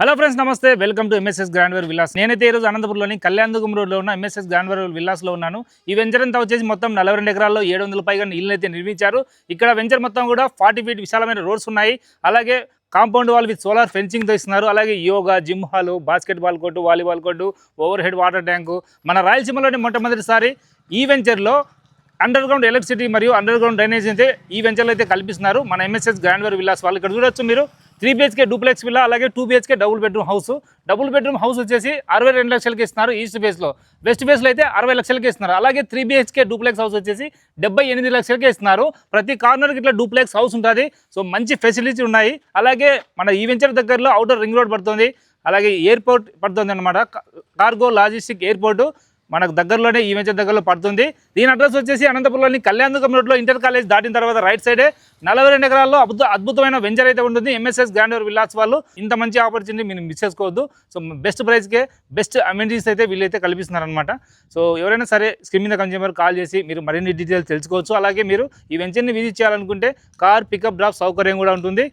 Hello friends నమస్తే. Welcome to MSS grandeur villas నేనైతే ఈరోజు అనంతపురంలోని కళ్యాణదుగం రోడ్లో ఉన్న ఎంఎస్ఎస్ గ్రాండ్వేర్ విల్లాస్లో ఉన్నాను. ఈ వెంచర్ అంతా వచ్చేసి మొత్తం నలభై రెండు ఎకరాల్లో ఏడు వందల పైగా ఇల్లు అయితే నిర్మించారు. ఇక్కడ వెంచర్ మొత్తం కూడా ఫార్టీ ఫీట్ విశాలమైన రోడ్స్ ఉన్నాయి. అలాగే కాంపౌండ్ వాల్ విత్ సోలార్ ఫెన్సింగ్తో ఇస్తున్నారు. అలాగే yoga gym hall basketball court volleyball court overhead water tank మన రాయలసీమలోని మొట్టమొదటిసారి ఈ వెంచర్లో అండర్ గ్రౌండ్ ఎలక్ట్రిసిటీ మరియు అండర్ గ్రౌండ్ డ్రైనేజ్ అయితే ఈ వెంచర్లో అయితే కల్పిస్తున్నారు. మన ఎంఎస్ఎస్ గ్రాండ్వేర్ విలాస్ వాళ్ళు ఇక్కడ చూడొచ్చు మీరు. త్రీ బిహెచ్కే డూప్లెక్స్ విల్లా అలాగే two BHK double bedroom house. Double bedroom house వచ్చేసి అరవై రెండు లక్షలకి ఇస్తున్నారు ఈస్ట్ ఫేస్లో వెస్ట్ ఫేస్లో అయితే అరవై లక్షలకి ఇస్తున్నారు. అలాగే త్రీ బిహెచ్కే డూప్లెక్స్ హౌస్ వచ్చేసి డెబ్బై ఎనిమిది లక్షలకి ఇస్తున్నారు. ప్రతి కార్నర్కి ఇట్లా డూప్లెక్స్ హౌస్ ఉంటుంది. సో మంచి ఫెసిలిటీ ఉన్నాయి. అలాగే మన ఈ వెంచర్ దగ్గరలో అవుటర్ రింగ్ రోడ్ పడుతుంది. అలాగే ఎయిర్పోర్ట్ పడుతుంది అనమాట కార్గో లాజిస్టిక్ ఎయిర్పోర్టు మనకు దగ్గరలోనే ఈ వెంచర్ దగ్గరలో పడుతుంది. దీని అడ్రస్ వచ్చేసి అనంతపురంలోని కళ్యాణదుర్గం రోడ్లో ఇంటర్ కాలేజ్ దాటిన తర్వాత రైట్ సైడే నలభై రెండు ఎకరాల్లో అద్భుత అద్భుతమైన వెంచర్ అయితే ఉంటుంది. ఎంఎస్ఎస్ గ్రాండర్ విల్లాస్ వాళ్ళు ఇంత మంచి ఆపర్చునిటీ మీరు మిస్ చేసుకోవద్దు. సో బెస్ట్ ప్రైస్కే బెస్ట్ అమ్యూనిటీస్ అయితే వీళ్ళైతే కల్పిస్తున్నారనమాట సో ఎవరైనా సరే స్క్రీన్ మీద కన్జ్యూమర్ కాల్ చేసి మీరు మరిన్ని డీటెయిల్స్ తెలుసుకోవచ్చు. అలాగే మీరు ఈ వెంచర్ని విజిట్ చేయాలనుకుంటే కార్ పికప్ డ్రాప్ సౌకర్యం కూడా ఉంటుంది.